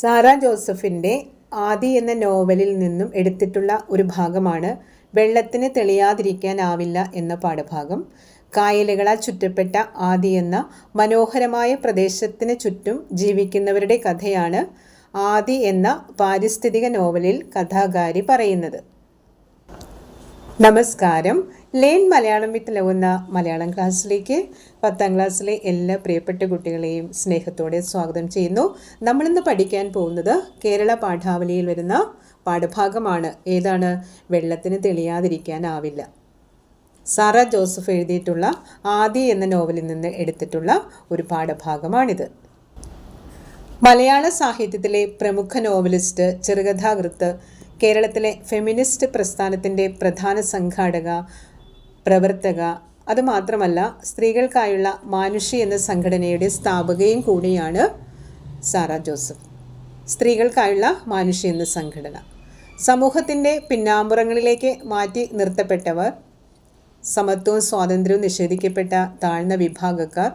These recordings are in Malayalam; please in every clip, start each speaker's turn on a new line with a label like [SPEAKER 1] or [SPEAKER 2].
[SPEAKER 1] സാറ ജോസഫിന്റെ ആദി എന്ന നോവലിൽ നിന്നും എടുത്തിട്ടുള്ള ഒരു ഭാഗമാണ് വെള്ളത്തിന് തെളിയാതിരിക്കാനാവില്ല എന്ന പാഠഭാഗം. കായലുകളാൽ ചുറ്റപ്പെട്ട ആദി എന്ന മനോഹരമായ പ്രദേശത്തിന് ചുറ്റും ജീവിക്കുന്നവരുടെ കഥയാണ് ആദി എന്ന പാരിസ്ഥിതിക നോവലിൽ കഥാകാരി പറയുന്നത്. നമസ്കാരം. ലേൺ മലയാളം വിത്ത് ലവ് എന്ന മലയാളം ക്ലാസ്സിലേക്ക് പത്താം ക്ലാസ്സിലെ എല്ലാ പ്രിയപ്പെട്ട കുട്ടികളെയും സ്നേഹത്തോടെ സ്വാഗതം ചെയ്യുന്നു. നമ്മളിന്ന് പഠിക്കാൻ പോകുന്നത് കേരള പാഠാവലിയിൽ വരുന്ന പാഠഭാഗമാണ്. ഏതാണ്? വെള്ളത്തിന് തെളിയാതിരിക്കാനാവില്ല. സാറ ജോസഫ് എഴുതിയിട്ടുള്ള ആദി എന്ന നോവലിൽ നിന്ന് എടുത്തിട്ടുള്ള ഒരു പാഠഭാഗമാണിത്. മലയാള സാഹിത്യത്തിലെ പ്രമുഖ നോവലിസ്റ്റ് ചെറുകഥാകൃത്ത് കേരളത്തിലെ ഫെമിനിസ്റ്റ് പ്രസ്ഥാനത്തിന്റെ പ്രധാന സംഘാടക പ്രവർത്തക. അതുമാത്രമല്ല സ്ത്രീകൾക്കായുള്ള മാനുഷി എന്ന സംഘടനയുടെ സ്ഥാപകയും കൂടിയാണ് സാറ ജോസഫ്. സ്ത്രീകൾക്കായുള്ള മാനുഷി എന്ന സംഘടന. സമൂഹത്തിന്റെ പിന്നാമ്പുറങ്ങളിലേക്ക് മാറ്റി നിർത്തപ്പെട്ടവർ സമത്വവും സ്വാതന്ത്ര്യവും നിഷേധിക്കപ്പെട്ട താഴ്ന്ന വിഭാഗക്കാർ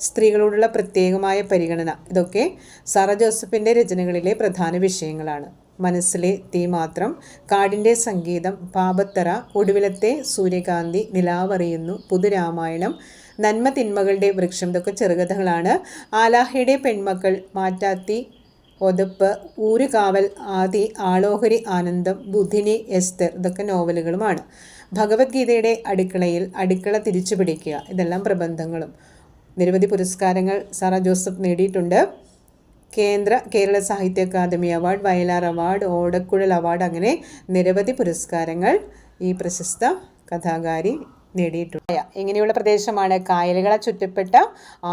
[SPEAKER 1] സ്ത്രീകളോടുള്ള പ്രത്യേകമായ പരിഗണന ഇതൊക്കെ സാറ ജോസഫിന്റെ രചനകളിലെ പ്രധാന വിഷയങ്ങളാണ്. മനസ്സിലെ തീ മാത്രം കാടിന്റെ സംഗീതം പാപത്തറ ഒടുവിലത്തെ സൂര്യകാന്തി നിലാവറിയുന്നു പുതുരാമായണം നന്മ തിന്മകളുടെ വൃക്ഷം ഇതൊക്കെ ചെറുകഥകളാണ്. ആലാഹയുടെ പെൺമക്കൾ മാറ്റാത്തി ഒതപ്പ് ഊരുകാവൽ ആദി ആളോഹരി ആനന്ദം ബുധിനി എസ്തർ ഇതൊക്കെ നോവലുകളുമാണ്. ഭഗവത്ഗീതയുടെ അടുക്കളയിൽ അടുക്കള തിരിച്ചു പിടിക്കുക ഇതെല്ലാം പ്രബന്ധങ്ങളും. നിരവധി പുരസ്കാരങ്ങൾ സാറ ജോസഫ് നേടിയിട്ടുണ്ട്. Kendra Kerala Sahitya Akademi award Vayalar award Odakkuzhal award അങ്ങനെ നിരവധി പുരസ്കാരങ്ങൾ ഈ പ്രശസ്ത കഥാകാരി നേടിയിട്ടുണ്ട്. ഇങ്ങനെയുള്ള പ്രദേശമാണ് കായലുകളെ ചുറ്റപ്പെട്ട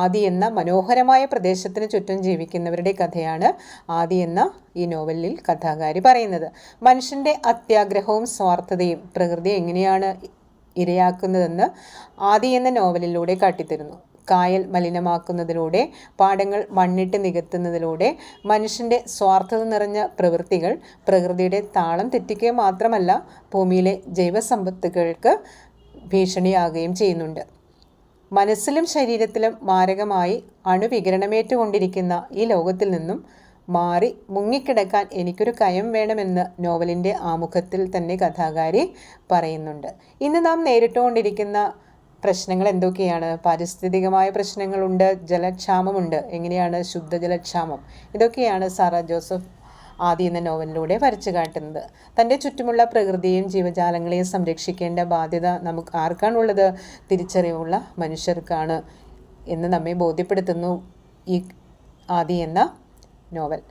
[SPEAKER 1] ആദി എന്ന മനോഹരമായ പ്രദേശത്തിന് ചുറ്റും ജീവിക്കുന്നവരുടെ കഥയാണ് ആദി എന്ന ഈ നോവലിൽ കഥാകാരി പറയുന്നത്. മനുഷ്യന്റെ അത്യാഗ്രഹവും സ്വാർത്ഥതയും പ്രകൃതി എങ്ങനെയാണ് ഇരയാക്കുന്നതെന്ന് ആദി എന്ന നോവലിലൂടെ കാട്ടിത്തരുന്നു. കായൽ മലിനമാക്കുന്നതിലൂടെ പാടങ്ങൾ മണ്ണിട്ട് നികത്തുന്നതിലൂടെ മനുഷ്യന്റെ സ്വാർത്ഥത നിറഞ്ഞ പ്രവൃത്തികൾ പ്രകൃതിയുടെ താളം തെറ്റിക്കുക മാത്രമല്ല ഭൂമിയിലെ ജൈവസമ്പത്തുകൾക്ക് ഭീഷണിയാകുകയും ചെയ്യുന്നുണ്ട്. മനസ്സിലും ശരീരത്തിലും മാരകമായി അണുവികരണമേറ്റുകൊണ്ടിരിക്കുന്ന ഈ ലോകത്തിൽ നിന്നും മാറി മുങ്ങിക്കിടക്കാൻ എനിക്കൊരു കയം വേണമെന്ന് നോവലിന്റെ ആമുഖത്തിൽ തന്നെ കഥാകാരി പറയുന്നുണ്ട്. ഇന്ന് നാം നേരിട്ടുകൊണ്ടിരിക്കുന്ന പ്രശ്നങ്ങൾ എന്തൊക്കെയാണ്? പാരിസ്ഥിതികമായ പ്രശ്നങ്ങളുണ്ട് ജലക്ഷാമമുണ്ട്. എങ്ങനെയാണ് ശുദ്ധജലക്ഷാമം? ഇതൊക്കെയാണ് സാറ ജോസഫ് ആദി എന്ന നോവലിലൂടെ വരച്ചു കാട്ടുന്നത്. തന്റെ ചുറ്റുമുള്ള പ്രകൃതിയും ജീവജാലങ്ങളെയും സംരക്ഷിക്കേണ്ട ബാധ്യത നമുക്ക് ആർക്കാണുള്ളത്? തിരിച്ചറിവുള്ള മനുഷ്യർക്കാണ് എന്ന് നമ്മെ ബോധ്യപ്പെടുത്തുന്നു ഈ ആദി എന്ന നോവൽ.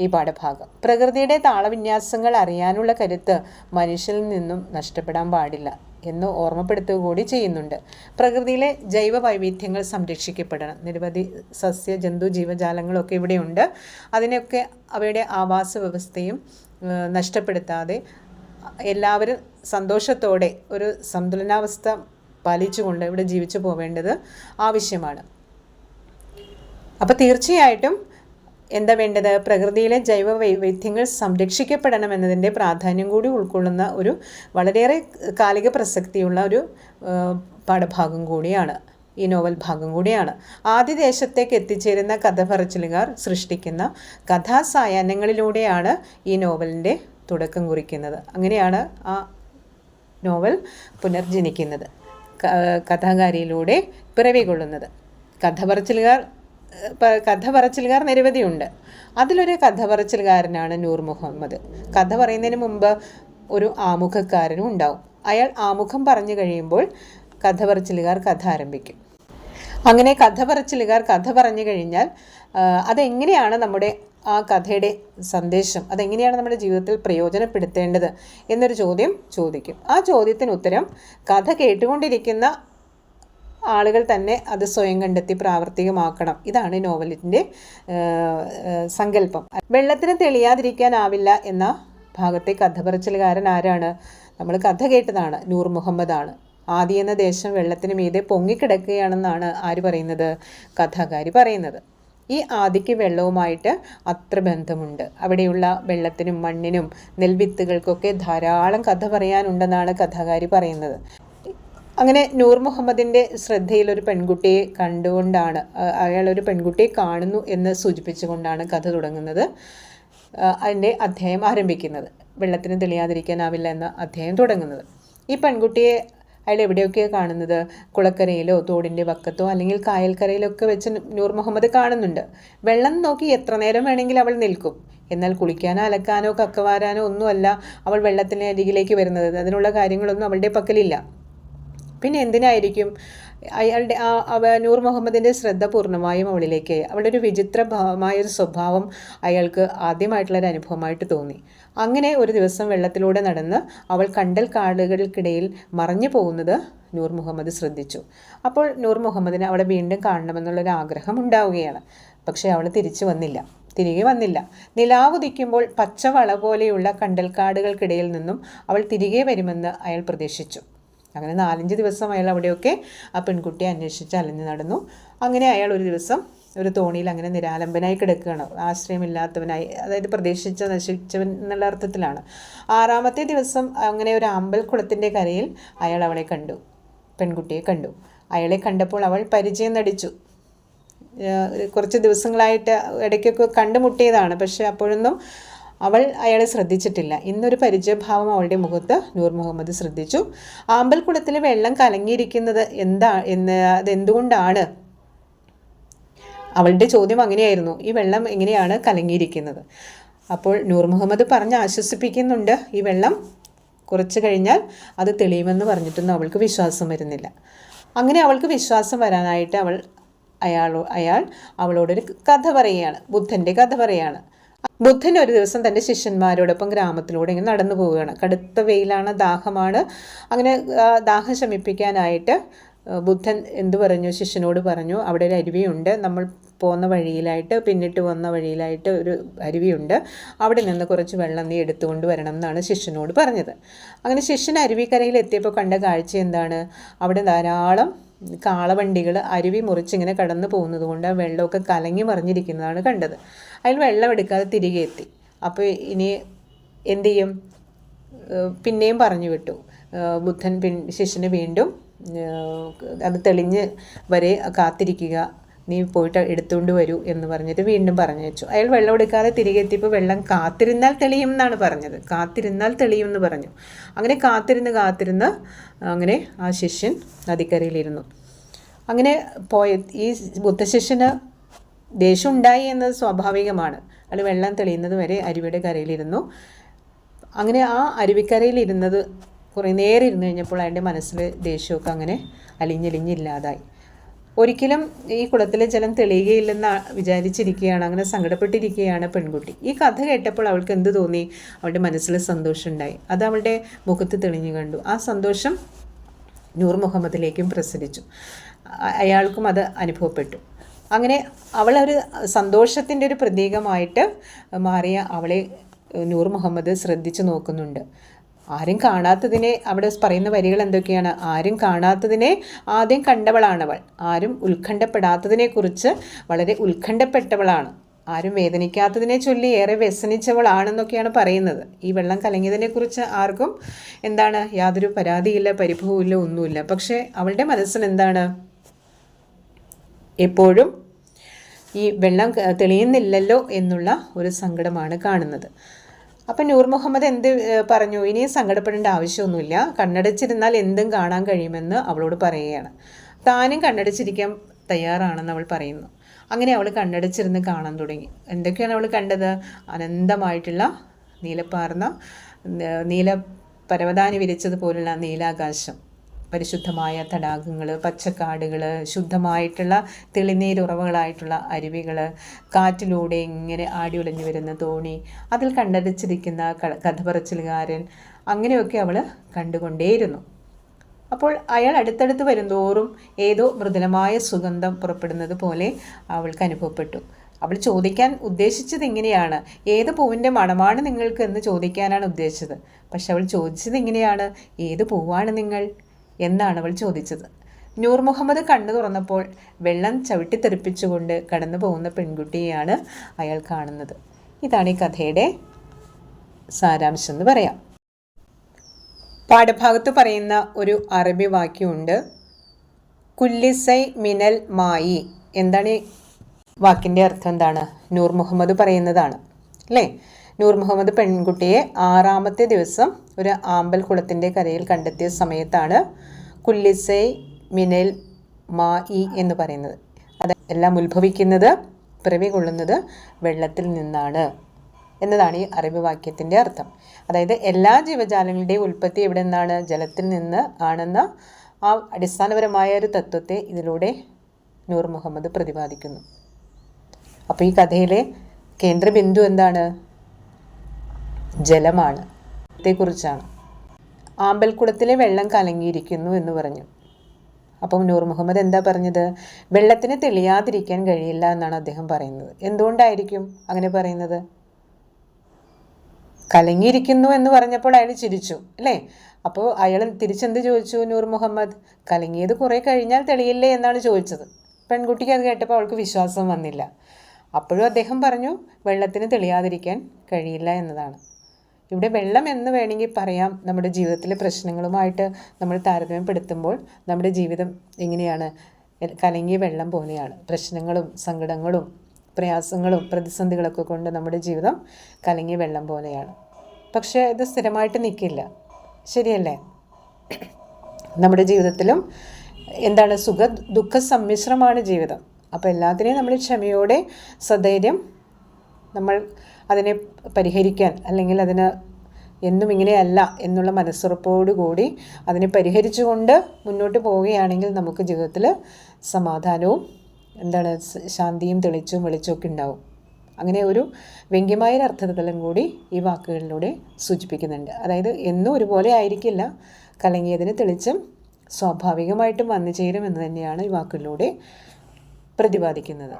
[SPEAKER 1] ഈ പാഠഭാഗം. പ്രകൃതിയുടെ താളവിന്യാസങ്ങൾ അറിയാനുള്ള കരുത്ത് മനുഷ്യരിൽ നിന്നും നഷ്ടപ്പെടാൻ പാടില്ല. എന്ന് ഓർമ്മപ്പെടുത്തുക കൂടി ചെയ്യുന്നുണ്ട്. പ്രകൃതിയിലെ ജൈവ വൈവിധ്യങ്ങൾ സംരക്ഷിക്കപ്പെടണം. നിരവധി സസ്യ ജന്തു ജീവജാലങ്ങളൊക്കെ ഇവിടെയുണ്ട്. അതിനൊക്കെ അവയുടെ ആവാസ വ്യവസ്ഥയും നഷ്ടപ്പെടുത്താതെ എല്ലാവരും സന്തോഷത്തോടെ ഒരു സന്തുലനാവസ്ഥ പാലിച്ചുകൊണ്ട് ഇവിടെ ജീവിച്ചു പോവേണ്ടത് ആവശ്യമാണ്. അപ്പോൾ തീർച്ചയായിട്ടും എന്താ വേണ്ടത്? പ്രകൃതിയിലെ ജൈവ വൈവിധ്യങ്ങൾ സംരക്ഷിക്കപ്പെടണം എന്നതിന്റെ പ്രാധാന്യം കൂടി ഉൾക്കൊള്ളുന്ന ഒരു വളരെയേറെ കാലിക പ്രസക്തിയുള്ള ഒരു പാഠഭാഗം കൂടിയാണ്. ഈ നോവൽ ഭാഗം കൂടിയാണ്. ആദ്യ ദേശത്തേക്ക് എത്തിച്ചേരുന്ന കഥ പറച്ചിലുകാർ സൃഷ്ടിക്കുന്ന കഥാസായാഹ്നങ്ങളിലൂടെയാണ് ഈ നോവലിന്റെ തുടക്കം കുറിക്കുന്നത്. അങ്ങനെയാണ് ആ നോവൽ പുനർജനിക്കുന്നത്. കഥാകാരിയിലൂടെ പിറവികൊള്ളുന്നത്. കഥ പറച്ചിലുകാർ കഥ പറച്ചിലുകാർ നിരവധിയുണ്ട്. അതിലൊരു കഥ പറച്ചിലുകാരനാണ് നൂർ മുഹമ്മദ്. കഥ പറയുന്നതിന് മുമ്പ് ഒരു ആമുഖക്കാരനും ഉണ്ടാവും. അയാൾ ആമുഖം പറഞ്ഞു കഴിയുമ്പോൾ കഥ പറച്ചിലുകാർ കഥ ആരംഭിക്കും. അങ്ങനെ കഥ പറച്ചിലുകാർ കഥ പറഞ്ഞു കഴിഞ്ഞാൽ അതെങ്ങനെയാണ് നമ്മുടെ ആ കഥയുടെ സന്ദേശം അതെങ്ങനെയാണ് നമ്മുടെ ജീവിതത്തിൽ പ്രയോജനപ്പെടുത്തേണ്ടത് എന്നൊരു ചോദ്യം ചോദിക്കും. ആ ചോദ്യത്തിന് ഉത്തരം കഥ കേട്ടുകൊണ്ടിരിക്കുന്ന ആളുകൾ തന്നെ അത് സ്വയം കണ്ടെത്തി പ്രാവർത്തികമാക്കണം. ഇതാണ് നോവലിന്റെ സങ്കല്പം. വെള്ളത്തിന് തെളിയാതിരിക്കാനാവില്ല എന്ന ഭാഗത്തെ കഥ പറച്ചിലുകാരൻ ആരാണ്? നമ്മൾ കഥ കേട്ടതാണ് നൂർ മുഹമ്മദാണ്. ആദി എന്ന ദേശം വെള്ളത്തിന് മീതെ പൊങ്ങിക്കിടക്കുകയാണെന്നാണ് ആര് പറയുന്നത്? കഥാകാരി പറയുന്നത്. ഈ ആദിക്ക് വെള്ളവുമായിട്ട് അത്ര ബന്ധമുണ്ട്. അവിടെയുള്ള വെള്ളത്തിനും മണ്ണിനും നെൽവിത്തുകൾക്കൊക്കെ ധാരാളം കഥ പറയാനുണ്ടെന്നാണ് കഥാകാരി പറയുന്നത്. അങ്ങനെ നൂർ മുഹമ്മദിന്റെ ശ്രദ്ധയിൽ ഒരു പെൺകുട്ടിയെ കണ്ടുകൊണ്ടാണ് അയാൾ ഒരു പെൺകുട്ടിയെ കാണുന്നു എന്ന് സൂചിപ്പിച്ചുകൊണ്ടാണ് കഥ തുടങ്ങുന്നത്. അതിന്റെ അധ്യായം ആരംഭിക്കുന്നത്. വെള്ളത്തിന് തെളിയാതിരിക്കാനാവില്ല എന്ന അധ്യായം തുടങ്ങുന്നത്. ഈ പെൺകുട്ടിയെ അയാൾ എവിടെയൊക്കെയാണ് കാണുന്നത്? കുളക്കരയിലോ തോടിന്റെ വക്കത്തോ അല്ലെങ്കിൽ കായൽക്കരയിലോ ഒക്കെ വെച്ച് നൂർ മുഹമ്മദ് കാണുന്നുണ്ട്. വെള്ളം നോക്കി എത്ര നേരം വേണമെങ്കിൽ അവൾ നിൽക്കും. എന്നാൽ കുളിക്കാനോ അലക്കാനോ കക്കവാരാനോ ഒന്നുമല്ല അവൾ വെള്ളത്തിന് അരികിലേക്ക് വരുന്നത്. അതിനുള്ള കാര്യങ്ങളൊന്നും അവളുടെ പക്കലില്ല. പിന്നെ എന്തിനായിരിക്കും? അയാളുടെ ആ നൂർ മുഹമ്മദിന്റെ ശ്രദ്ധ പൂർണമായും അവളിലേക്ക് അവളുടെ ഒരു വിചിത്രമായ ഒരു സ്വഭാവം അയാൾക്ക് ആദ്യമായിട്ടുള്ള ഒരു അനുഭവമായിട്ട് തോന്നി. അങ്ങനെ ഒരു ദിവസം വെള്ളത്തിലൂടെ നടന്ന് അവൾ കണ്ടൽ കാടുകൾക്കിടയിൽ മറഞ്ഞു പോകുന്നത് നൂർ മുഹമ്മദ് ശ്രദ്ധിച്ചു. അപ്പോൾ നൂർ മുഹമ്മദിന് അവളെ വീണ്ടും കാണണമെന്നുള്ളൊരു ആഗ്രഹം ഉണ്ടാവുകയാണ്. പക്ഷേ അവൾ തിരിച്ചു വന്നില്ല. തിരികെ വന്നില്ല. നിലാവുദിക്കുമ്പോൾ പച്ചവള പോലെയുള്ള കണ്ടൽക്കാടുകൾക്കിടയിൽ നിന്നും അവൾ തിരികെ വരുമെന്ന് അയാൾ പ്രതീക്ഷിച്ചു. അങ്ങനെ നാലഞ്ച് ദിവസം അയാൾ അവിടെയൊക്കെ ആ പെൺകുട്ടിയെ അന്വേഷിച്ച് അലഞ്ഞു നടന്നു. അങ്ങനെ അയാൾ ഒരു ദിവസം ഒരു തോണിയിൽ അങ്ങനെ നിരാലംബനായി കിടക്കുകയാണ്. ആശ്രയമില്ലാത്തവനായി അതായത് പ്രതീക്ഷിച്ച നശിച്ചവൻ എന്നുള്ള അർത്ഥത്തിലാണ്. ആറാമത്തെ ദിവസം അങ്ങനെ ഒരു അമ്പൽക്കുളത്തിന്റെ കരയിൽ അയാൾ അവളെ കണ്ടു പെൺകുട്ടിയെ കണ്ടു. അയാളെ കണ്ടപ്പോൾ അവൾ പരിചയം നടിച്ചു. കുറച്ച് ദിവസങ്ങളായിട്ട് ഇടയ്ക്കൊക്കെ കണ്ടുമുട്ടിയതാണ്. പക്ഷെ അപ്പോഴൊന്നും അവൾ അയാളെ ശ്രദ്ധിച്ചിട്ടില്ല. ഇന്നൊരു പരിചയഭാവം അവളുടെ മുഖത്ത് നൂർ മുഹമ്മദ് ശ്രദ്ധിച്ചു. ആമ്പൽക്കുളത്തിലെ വെള്ളം കലങ്ങിയിരിക്കുന്നത് എന്താ എന്ന് അതെന്തുകൊണ്ടാണ്? അവളുടെ ചോദ്യം അങ്ങനെയായിരുന്നു. ഈ വെള്ളം എങ്ങനെയാണ് കലങ്ങിയിരിക്കുന്നത്? അപ്പോൾ നൂർ മുഹമ്മദ് പറഞ്ഞ് ആശ്വസിപ്പിക്കുന്നുണ്ട് ഈ വെള്ളം. കുറച്ച് കഴിഞ്ഞാൽ അത് തെളിയുമെന്ന് പറഞ്ഞിട്ടൊന്നും അവൾക്ക് വിശ്വാസം വരുന്നില്ല. അങ്ങനെ അവൾക്ക് വിശ്വാസം വരാനായിട്ട് അവൾ അയാൾ അയാൾ അവളോടൊരു കഥ പറയുകയാണ്. ബുദ്ധന്റെ കഥ പറയുകയാണ്. ബുദ്ധൻ ഒരു ദിവസം തന്റെ ശിഷ്യന്മാരോടൊപ്പം ഗ്രാമത്തിലൂടെ ഇങ്ങനെ നടന്നു പോവുകയാണ്. കടുത്ത വെയിലാണ് ദാഹമാണ്. അങ്ങനെ ദാഹം ശമിപ്പിക്കാനായിട്ട് ബുദ്ധൻ എന്തു പറഞ്ഞു? ശിഷ്യനോട് പറഞ്ഞു അവിടെ ഒരു അരുവിയുണ്ട്. നമ്മൾ പോകുന്ന വഴിയിലായിട്ട് പിന്നിട്ട് വന്ന വഴിയിലായിട്ട് ഒരു അരുവിയുണ്ട്. അവിടെ നിന്ന് കുറച്ച് വെള്ളം നീ എടുത്തുകൊണ്ട് വരണം എന്നാണ് ശിഷ്യനോട് പറഞ്ഞത്. അങ്ങനെ ശിഷ്യൻ അരുവിക്കരയിൽ എത്തിയപ്പോൾ കണ്ട കാഴ്ച എന്താണ്? അവിടെ ധാരാളം കാളവണ്ടികൾ അരുവി മുറിച്ചിങ്ങനെ കടന്നു പോകുന്നത് കൊണ്ട് വെള്ളമൊക്കെ കലങ്ങി മറിഞ്ഞിരിക്കുന്നതാണ് കണ്ടത്. അതിൽ വെള്ളം എടുക്കാതെ തിരികെ എത്തി. അപ്പോൾ ഇനി എന്തു ചെയ്യും? പിന്നെയും പറഞ്ഞു വിട്ടു. ബുദ്ധൻ പിൻ ശിഷ്യന് വീണ്ടും അത് തെളിഞ്ഞ് വരെ കാത്തിരിക്കുക. നീ പോയിട്ട് എടുത്തുകൊണ്ട് വരൂ എന്ന് പറഞ്ഞിട്ട് വീണ്ടും പറഞ്ഞു വെച്ചു. അയാൾ വെള്ളം എടുക്കാതെ തിരികെ എത്തിയപ്പോൾ വെള്ളം കാത്തിരുന്നാൽ തെളിയും എന്നാണ് പറഞ്ഞത്. കാത്തിരുന്നാൽ തെളിയും എന്ന് പറഞ്ഞു. അങ്ങനെ കാത്തിരുന്ന് കാത്തിരുന്ന് അങ്ങനെ ആ ശിഷ്യൻ നദിക്കരയിലിരുന്നു. അങ്ങനെ പോയ ഈ ബുദ്ധശിഷ്യന് ദേഷ്യം ഉണ്ടായി എന്നത് സ്വാഭാവികമാണ്. അത് വെള്ളം തെളിയുന്നത് വരെ അരുവിയുടെ കരയിലിരുന്നു. അങ്ങനെ ആ അരുവിക്കരയിൽ ഇരുന്നത് കുറേ നേരം ഇരുന്ന് കഴിഞ്ഞപ്പോൾ അയാളുടെ മനസ്സിൽ ദേഷ്യമൊക്കെ അങ്ങനെ അലിഞ്ഞലിഞ്ഞില്ലാതായി. ഒരിക്കലും ഈ കുളത്തിലെ ജലം തെളിയുകയില്ലെന്ന് വിചാരിച്ചിരിക്കുകയാണ് അങ്ങനെ സങ്കടപ്പെട്ടിരിക്കുകയാണ് പെൺകുട്ടി. ഈ കഥ കേട്ടപ്പോൾ അവൾക്ക് എന്ത് തോന്നി? അവളുടെ മനസ്സിൽ സന്തോഷമുണ്ടായി. അത് അവളുടെ മുഖത്ത് തെളിഞ്ഞു കണ്ടു. ആ സന്തോഷം നൂർ മുഹമ്മദിലേക്കും പ്രസരിച്ചു. അയാൾക്കും അത് അനുഭവപ്പെട്ടു. അങ്ങനെ അവളൊരു സന്തോഷത്തിന്റെ ഒരു പ്രതീകമായിട്ട് മാറിയ അവളെ നൂർ മുഹമ്മദ് ശ്രദ്ധിച്ചു നോക്കുന്നുണ്ട്. ആരും കാണാത്തതിനെ അവിടെ പറയുന്ന വരികൾ എന്തൊക്കെയാണ്? ആരും കാണാത്തതിനെ ആദ്യം കണ്ടവളാണവൾ. ആരും ഉത്കണ്ഠപ്പെടാത്തതിനെക്കുറിച്ച് വളരെ ഉത്കണ്ഠപ്പെട്ടവളാണ്. ആരും വേദനിക്കാത്തതിനെ ചൊല്ലി ഏറെ വ്യസനിച്ചവളാണെന്നൊക്കെയാണ് പറയുന്നത്. ഈ വെള്ളം കലങ്ങിയതിനെക്കുറിച്ച് ആർക്കും എന്താണ് യാതൊരു പരാതിയില്ല പരിഭവമില്ല ഒന്നുമില്ല. പക്ഷേ അവളുടെ മനസ്സിൽ എന്താണ് എപ്പോഴും ഈ വെള്ളം തെളിയുന്നില്ലല്ലോ എന്നുള്ള ഒരു സങ്കടമാണ് കാണുന്നത്. അപ്പം നൂർ മുഹമ്മദ് എന്ത് പറഞ്ഞു? ഇനിയും സങ്കടപ്പെടേണ്ട ആവശ്യമൊന്നുമില്ല. കണ്ണടച്ചിരുന്നാൽ എന്തും കാണാൻ കഴിയുമെന്ന് അവളോട് പറയുകയാണ്. താനും കണ്ണടച്ചിരിക്കാൻ തയ്യാറാണെന്ന് അവൾ പറയുന്നു. അങ്ങനെ അവൾ കണ്ണടച്ചിരുന്ന് കാണാൻ തുടങ്ങി. എന്തൊക്കെയാണ് അവൾ കണ്ടത്? അനന്തമായിട്ടുള്ള നീലപ്പാർന്ന നീല പരവതാനി വിരിച്ചതുപോലുള്ള നീലാകാശം. പരിശുദ്ധമായ തടാകങ്ങൾ പച്ചക്കാടുകൾ ശുദ്ധമായിട്ടുള്ള തെളിനീരുറവകളായിട്ടുള്ള അരുവികൾ കാറ്റിലൂടെ ഇങ്ങനെ ആടി ഉലഞ്ഞു വരുന്ന തോണി അതിൽ കണ്ടടിച്ചിരിക്കുന്ന കഥ പറച്ചിലുകാരൻ അങ്ങനെയൊക്കെ അവൾ കണ്ടുകൊണ്ടേയിരുന്നു. അപ്പോൾ അയാൾ അടുത്തടുത്ത് വരുന്തോറും ഏതോ മൃദുലമായ സുഗന്ധം പുറപ്പെടുന്നത് പോലെ അവൾക്ക് അനുഭവപ്പെട്ടു. അവൾ ചോദിക്കാൻ ഉദ്ദേശിച്ചത് ഇങ്ങനെയാണ്. ഏത് പൂവിന്റെ മണമാണ് നിങ്ങൾക്ക് എന്ന് ചോദിക്കാനാണ് ഉദ്ദേശിച്ചത്. പക്ഷെ അവൾ ചോദിച്ചത് ഇങ്ങനെയാണ്. ഏത് പൂവാണ് നിങ്ങൾ? എന്നാണ് അവൾ ചോദിച്ചത്. നൂർ മുഹമ്മദ് കണ്ണു തുറന്നപ്പോൾ വെള്ളം ചവിട്ടിത്തെറിപ്പിച്ചുകൊണ്ട് കടന്നു പോകുന്ന പെൺകുട്ടിയെയാണ് അയാൾ കാണുന്നത്. ഇതാണ് ഈ കഥയുടെ സാരാംശം എന്ന് പറയാം. പാഠഭാഗത്ത് പറയുന്ന ഒരു അറബി വാക്യമുണ്ട്. കുല്ലിസൈ മിനൽ മായി. എന്താണ് ഈ വാക്കിന്റെ അർത്ഥം? എന്താണ്? നൂർ മുഹമ്മദ് പറയുന്നതാണ്. അല്ലേ? നൂർ മുഹമ്മദ് പെൺകുട്ടിയെ ആറാമത്തെ ദിവസം ഒരു ആമ്പൽ കുളത്തിന്റെ കരയിൽ കണ്ടെത്തിയ സമയത്താണ് കുല്ലിസൈ മിനൽ മാ ഇ എന്ന് പറയുന്നത്. അത് എല്ലാം ഉത്ഭവിക്കുന്നത് പിറവി കൊള്ളുന്നത് വെള്ളത്തിൽ നിന്നാണ് എന്നതാണ് ഈ അറിവ് വാക്യത്തിന്റെ അർത്ഥം. അതായത് എല്ലാ ജീവജാലങ്ങളുടെയും ഉൽപ്പത്തി എവിടെ നിന്നാണ്? ജലത്തിൽ നിന്ന് ആണെന്ന ആ അടിസ്ഥാനപരമായ ഒരു തത്വത്തെ ഇതിലൂടെ നൂർ മുഹമ്മദ് പ്രതിപാദിക്കുന്നു. അപ്പോൾ ഈ കഥയിലെ കേന്ദ്രബിന്ദു എന്താണ്? ജലമാണ്. ത്തെക്കുറിച്ചാണ്. ആമ്പൽക്കുളത്തിലെ വെള്ളം കലങ്ങിയിരിക്കുന്നു എന്ന് പറഞ്ഞു. അപ്പം നൂർ മുഹമ്മദ് എന്താ പറഞ്ഞത്? വെള്ളത്തിന് തെളിയാതിരിക്കാൻ കഴിയില്ല എന്നാണ് അദ്ദേഹം പറയുന്നത്. എന്തുകൊണ്ടായിരിക്കും അങ്ങനെ പറയുന്നത്? കലങ്ങിയിരിക്കുന്നു എന്ന് പറഞ്ഞപ്പോൾ അയാൾ ചിരിച്ചു അല്ലേ? അപ്പോൾ അയാൾ തിരിച്ചെന്ത് ചോദിച്ചു നൂർ മുഹമ്മദ്? കലങ്ങിയത് കുറേ കഴിഞ്ഞാൽ തെളിയില്ലേ എന്നാണ് ചോദിച്ചത്. പെൺകുട്ടിക്ക് അത് കേട്ടപ്പോൾ അവൾക്ക് വിശ്വാസം വന്നില്ല. അപ്പോഴും അദ്ദേഹം പറഞ്ഞു വെള്ളത്തിന് തെളിയാതിരിക്കാൻ കഴിയില്ല എന്നതാണ്. ഇവിടെ വെള്ളം എന്ന് വേണമെങ്കിൽ പറയാം. നമ്മുടെ ജീവിതത്തിലെ പ്രശ്നങ്ങളുമായിട്ട് നമ്മൾ താരതമ്യപ്പെടുത്തുമ്പോൾ നമ്മുടെ ജീവിതം എങ്ങനെയാണ് കലങ്ങിയ വെള്ളം പോലെയാണ്. പ്രശ്നങ്ങളും സങ്കടങ്ങളും പ്രയാസങ്ങളും പ്രതിസന്ധികളൊക്കെ കൊണ്ട് നമ്മുടെ ജീവിതം കലങ്ങിയ വെള്ളം പോലെയാണ്. പക്ഷേ ഇത് സ്ഥിരമായിട്ട് നിൽക്കില്ല. ശരിയല്ലേ? നമ്മുടെ ജീവിതത്തിലും എന്താണ് സുഖ ദുഃഖ സമ്മിശ്രമാണ് ജീവിതം. അപ്പോൾ എല്ലാത്തിനെയും നമ്മൾ ക്ഷമയോടെ സധൈര്യം നമ്മൾ അതിനെ പരിഹരിക്കാൻ അല്ലെങ്കിൽ അതിന് എന്നും ഇങ്ങനെയല്ല എന്നുള്ള മനസ്സുറപ്പോടുകൂടി അതിനെ പരിഹരിച്ചുകൊണ്ട് മുന്നോട്ട് പോവുകയാണെങ്കിൽ നമുക്ക് ജീവിതത്തിൽ സമാധാനവും എന്താണ് ശാന്തിയും തെളിച്ചും വെളിച്ചമൊക്കെ ഉണ്ടാവും. അങ്ങനെ ഒരു വ്യംഗ്യമായ അർത്ഥതലം കൂടി ഈ വാക്കുകളിലൂടെ സൂചിപ്പിക്കുന്നുണ്ട്. അതായത് എന്നും ഒരുപോലെ ആയിരിക്കില്ല കലങ്ങിയതിന് തെളിച്ചും സ്വാഭാവികമായിട്ടും വന്നു ചേരും എന്ന് തന്നെയാണ് ഈ വാക്കുകളിലൂടെ പ്രതിപാദിക്കുന്നത്.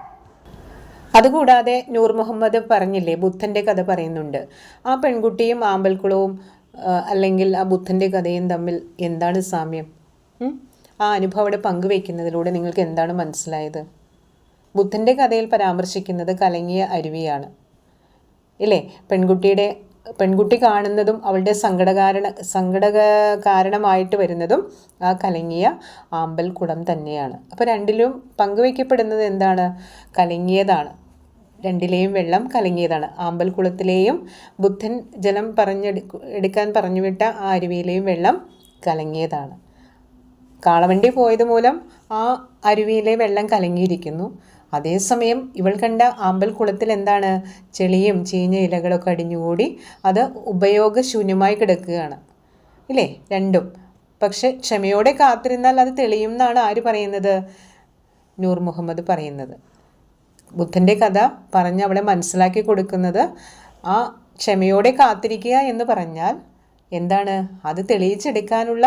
[SPEAKER 1] അതുകൂടാതെ നൂർ മുഹമ്മദ് പറഞ്ഞില്ലേ ബുദ്ധന്റെ കഥ പറയുന്നുണ്ട്. ആ പെൺകുട്ടിയും ആമ്പൽക്കുളവും അല്ലെങ്കിൽ ആ ബുദ്ധന്റെ കഥയും തമ്മിൽ എന്താണ് സാമ്യം? ആ അനുഭവം അവിടെ പങ്കുവയ്ക്കുന്നതിലൂടെ നിങ്ങൾക്ക് എന്താണ് മനസ്സിലായത്? ബുദ്ധന്റെ കഥയിൽ പരാമർശിക്കുന്നത് കലങ്ങിയ അരുവിയാണ്. ഇല്ലേ? പെൺകുട്ടിയുടെ പെൺകുട്ടി കാണുന്നതും അവളുടെ സങ്കടകാരണ സങ്കട കാരണമായിട്ട് വരുന്നതും ആ കലങ്ങിയ ആമ്പൽ കുടം തന്നെയാണ്. അപ്പോൾ രണ്ടിലും പങ്കുവയ്ക്കപ്പെടുന്നത് എന്താണ്? കലങ്ങിയതാണ്. രണ്ടിലെയും വെള്ളം കലങ്ങിയതാണ്. ആമ്പൽക്കുളത്തിലെയും ബുദ്ധൻ ജലം പറഞ്ഞെടു എടുക്കാൻ പറഞ്ഞുവിട്ട ആ അരുവിയിലെയും വെള്ളം കലങ്ങിയതാണ്. കാളവണ്ടി പോയത് മൂലം ആ അരുവിയിലെ വെള്ളം കലങ്ങിയിരിക്കുന്നു. അതേസമയം ഇവൾ കണ്ട ആമ്പൽ കുളത്തിൽ എന്താണ്? ചെളിയും ചീഞ്ഞ ഇലകളൊക്കെ അടിഞ്ഞുകൂടി അത് ഉപയോഗശൂന്യമായി കിടക്കുകയാണ്. ഇല്ലേ? രണ്ടും. പക്ഷെ ക്ഷമയോടെ കാത്തിരുന്നാൽ അത് തെളിയും എന്നാണ് ആര് പറയുന്നത്? നൂർ മുഹമ്മദ് പറയുന്നത്. ബുദ്ധന്റെ കഥ പറഞ്ഞ് അവളെ മനസ്സിലാക്കി കൊടുക്കുന്നത് ആ ക്ഷമയോടെ കാത്തിരിക്കുക എന്ന് പറഞ്ഞാൽ എന്താണ്? അത് തെളിയിച്ചെടുക്കാനുള്ള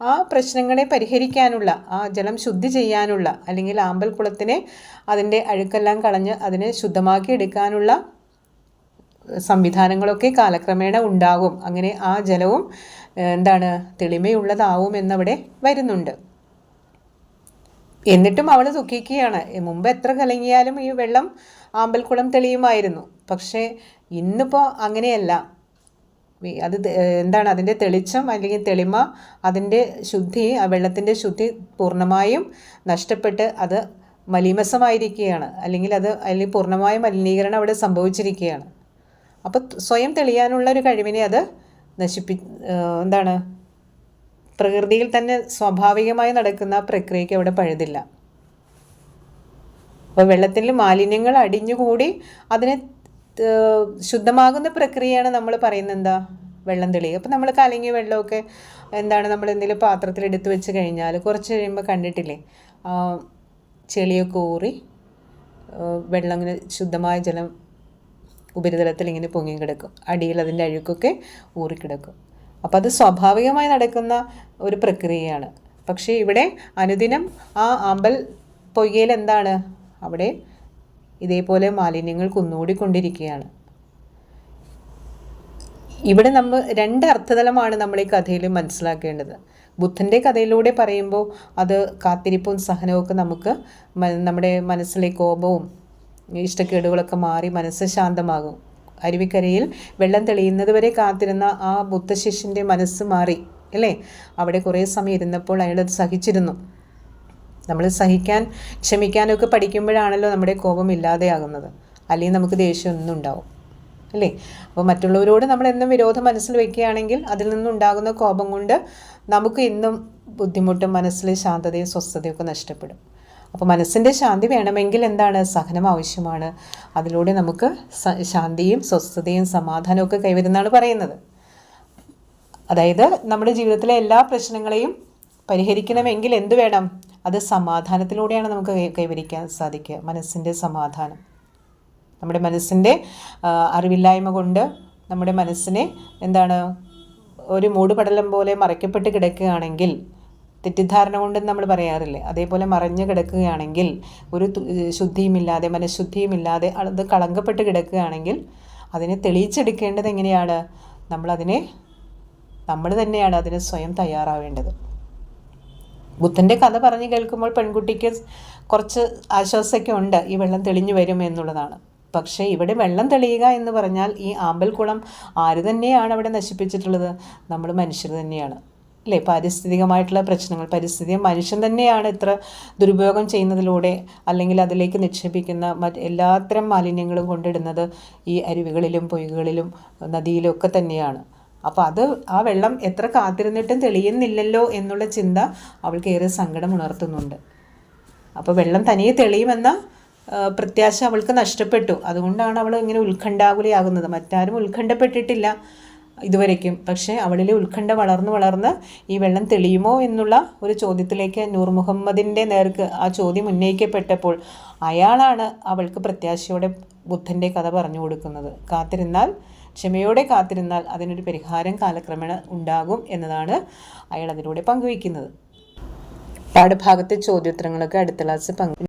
[SPEAKER 1] ആ പ്രശ്നങ്ങളെ പരിഹരിക്കാനുള്ള ആ ജലം ശുദ്ധി ചെയ്യാനുള്ള അല്ലെങ്കിൽ ആമ്പൽ കുളത്തിനെ അതിന്റെ അഴുക്കെല്ലാം കളഞ്ഞ് അതിനെ ശുദ്ധമാക്കി എടുക്കാനുള്ള സംവിധാനങ്ങളൊക്കെ കാലക്രമേണ ഉണ്ടാകും. അങ്ങനെ ആ ജലവും എന്താണ് തെളിമയുള്ളതാവും എന്നവിടെ വരുന്നുണ്ട്. എന്നിട്ടും അവൾ ദുഃഖിക്കുകയാണ്. മുമ്പ് എത്ര കലങ്ങിയാലും ഈ വെള്ളം ആമ്പൽക്കുളം തെളിയുമായിരുന്നു. പക്ഷേ ഇന്നിപ്പോൾ അങ്ങനെയല്ല. അത് എന്താണ് അതിന്റെ തെളിച്ചം അല്ലെങ്കിൽ തെളിമ അതിന്റെ ശുദ്ധി ആ വെള്ളത്തിന്റെ ശുദ്ധി പൂർണമായും നഷ്ടപ്പെട്ട് അത് മലീമസമായിരിക്കുകയാണ്. അല്ലെങ്കിൽ അത് അല്ലെങ്കിൽ പൂർണമായ മലിനീകരണം അവിടെ സംഭവിച്ചിരിക്കുകയാണ്. അപ്പോൾ സ്വയം തെളിയാനുള്ള ഒരു കഴിവിനെ അത് നശിപ്പി എന്താണ് പ്രകൃതിയിൽ തന്നെ സ്വാഭാവികമായി നടക്കുന്ന പ്രക്രിയയ്ക്ക് അവിടെ പഴുതില്ല. അപ്പോൾ വെള്ളത്തിൽ മാലിന്യങ്ങൾ അടിഞ്ഞുകൂടി അതിനെ ശുദ്ധമാകുന്ന പ്രക്രിയയാണ് നമ്മൾ പറയുന്നത് എന്താ? വെള്ളം തെളിയുക. അപ്പോൾ നമ്മൾ കലങ്ങിയ വെള്ളമൊക്കെ എന്താണ് നമ്മൾ എന്തെങ്കിലും പാത്രത്തിൽ എടുത്തു വെച്ച് കഴിഞ്ഞാൽ കുറച്ച് കഴിയുമ്പോൾ കണ്ടിട്ടില്ലേ? ചെളിയൊക്കെ ഊറി വെള്ളം ഇങ്ങനെ ശുദ്ധമായ ജലം ഉപരിതലത്തിൽ ഇങ്ങനെ പൊങ്ങി കിടക്കും അടിയിൽ അതിന്റെ അഴുക്കൊക്കെ ഊറിക്കിടക്കും. അപ്പോൾ അത് സ്വാഭാവികമായി നടക്കുന്ന ഒരു പ്രക്രിയയാണ്. പക്ഷേ ഇവിടെ അനുദിനം ആ അമ്പൽ പൊയ്യയിൽ എന്താണ്? അവിടെ ഇതേപോലെ മാലിന്യങ്ങൾ കുന്നുകൂടിക്കൊണ്ടിരിക്കുകയാണ്. ഇവിടെ നമ്മൾ രണ്ട് അർത്ഥതലമാണ് നമ്മൾ ഈ കഥയിൽ മനസ്സിലാക്കേണ്ടത്. ബുദ്ധന്റെ കഥയിലൂടെ പറയുമ്പോൾ അത് കാത്തിരിപ്പും സഹനവും നമുക്ക് നമ്മുടെ മനസ്സിലെ കോപവും ഇഷ്ടക്കേടുകളൊക്കെ മാറി മനസ്സ് ശാന്തമാകും. അരുവിക്കരയിൽ വെള്ളം തെളിയുന്നത് വരെ കാത്തിരുന്ന ആ ബുദ്ധശിഷ്യന്റെ മനസ്സ് മാറി അല്ലേ? അവിടെ കുറേ സമയം ഇരുന്നപ്പോൾ അയാളത് സഹിച്ചിരുന്നു. നമ്മൾ സഹിക്കാൻ ക്ഷമിക്കാനൊക്കെ പഠിക്കുമ്പോഴാണല്ലോ നമ്മുടെ കോപം ഇല്ലാതെയാകുന്നത്. അല്ലെങ്കിൽ നമുക്ക് ദേഷ്യമൊന്നും ഉണ്ടാവും അല്ലേ? അപ്പോൾ മറ്റുള്ളവരോട് നമ്മൾ എന്നും വിരോധം മനസ്സിൽ വെക്കുകയാണെങ്കിൽ അതിൽ നിന്നുണ്ടാകുന്ന കോപം കൊണ്ട് നമുക്ക് ഇന്നും ബുദ്ധിമുട്ടും മനസ്സിൽ ശാന്തതയും സ്വസ്ഥതയും ഒക്കെ നഷ്ടപ്പെടും. അപ്പോൾ മനസ്സിന്റെ ശാന്തി വേണമെങ്കിൽ എന്താണ്? സഹനം ആവശ്യമാണ്. അതിലൂടെ നമുക്ക് ശാന്തിയും സ്വസ്ഥതയും സമാധാനവും ഒക്കെ കൈവരുന്നതാണ് പറയുന്നത്. അതായത് നമ്മുടെ ജീവിതത്തിലെ എല്ലാ പ്രശ്നങ്ങളെയും പരിഹരിക്കണമെങ്കിൽ എന്ത് വേണം? അത് സമാധാനത്തിലൂടെയാണ് നമുക്ക് കൈവരിക്കാൻ സാധിക്കുക. മനസ്സിന്റെ സമാധാനം. നമ്മുടെ മനസ്സിന്റെ അറിവില്ലായ്മ കൊണ്ട് നമ്മുടെ മനസ്സിനെ എന്താണ്? ഒരു മൂടുപടലം പോലെ മറയ്ക്കപ്പെട്ട് കിടക്കുകയാണെങ്കിൽ തെറ്റിദ്ധാരണ കൊണ്ടെന്ന് നമ്മൾ പറയാറില്ലേ? അതേപോലെ മറഞ്ഞു കിടക്കുകയാണെങ്കിൽ ഒരു ശുദ്ധിയുമില്ലാതെ മനഃശുദ്ധിയുമില്ലാതെ അത് കളങ്കപ്പെട്ട് കിടക്കുകയാണെങ്കിൽ അതിനെ തെളിയിച്ചെടുക്കേണ്ടത് എങ്ങനെയാണ്? നമ്മളതിനെ നമ്മൾ തന്നെയാണ് അതിന് സ്വയം തയ്യാറാവേണ്ടത്. ബുദ്ധന്റെ കഥ പറഞ്ഞ് കേൾക്കുമ്പോൾ പെൺകുട്ടിക്ക് കുറച്ച് ആശ്വാസമൊക്കെ ഉണ്ട്. ഈ വെള്ളം തെളിഞ്ഞു വരും എന്നുള്ളതാണ്. പക്ഷേ ഇവിടെ വെള്ളം തെളിയുക എന്ന് പറഞ്ഞാൽ ഈ ആമ്പൽക്കുളം ആര് തന്നെയാണ് അവിടെ നശിപ്പിച്ചിട്ടുള്ളത്? നമ്മൾ മനുഷ്യർ തന്നെയാണ്. അല്ലേ? പാരിസ്ഥിതികമായിട്ടുള്ള പ്രശ്നങ്ങൾ. പരിസ്ഥിതി മനുഷ്യൻ തന്നെയാണ് ഇത്ര ദുരുപയോഗം ചെയ്യുന്നതിലൂടെ അല്ലെങ്കിൽ അതിലേക്ക് നിക്ഷേപിക്കുന്ന മറ്റ് എല്ലാത്തരം മാലിന്യങ്ങളും കൊണ്ടിടുന്നത് ഈ അരുവികളിലും പൊയ്കളിലും നദിയിലും ഒക്കെ തന്നെയാണ്. അപ്പോൾ അത് ആ വെള്ളം എത്ര കാത്തിരുന്നിട്ടും തെളിയുന്നില്ലല്ലോ എന്നുള്ള ചിന്ത അവൾക്ക് ഏറെ സങ്കടം ഉണർത്തുന്നുണ്ട്. അപ്പോൾ വെള്ളം തനിയെ തെളിയുമെന്ന പ്രത്യാശ അവൾക്ക് നഷ്ടപ്പെട്ടു. അതുകൊണ്ടാണ് അവൾ ഇങ്ങനെ ഉത്കണ്ഠാകുലയാകുന്നത്. മറ്റാരും ഉത്കണ്ഠപ്പെട്ടിട്ടില്ല. ഇതുവരയ്ക്കും പക്ഷേ അവളിലെ ഉത്കണ്ഠ വളർന്ന് വളർന്ന് ഈ വെള്ളം തെളിയുമോ എന്നുള്ള ഒരു ചോദ്യത്തിലേക്ക് നൂർ മുഹമ്മദിന്റെ നേർക്ക് ആ ചോദ്യം ഉന്നയിക്കപ്പെട്ടപ്പോൾ അയാളാണ് അവൾക്ക് പ്രത്യാശയോടെ ബുദ്ധന്റെ കഥ പറഞ്ഞു കൊടുക്കുന്നത്. കാത്തിരുന്നാൽ ക്ഷമയോടെ കാത്തിരുന്നാൽ അതിനൊരു പരിഹാരം കാലക്രമേണ ഉണ്ടാകും എന്നതാണ് അയാൾ അതിലൂടെ പങ്കുവയ്ക്കുന്നത്. പാഠഭാഗത്തെ ചോദ്യോത്തരങ്ങളൊക്കെ അടുത്ത ക്ലാസ് പങ്കു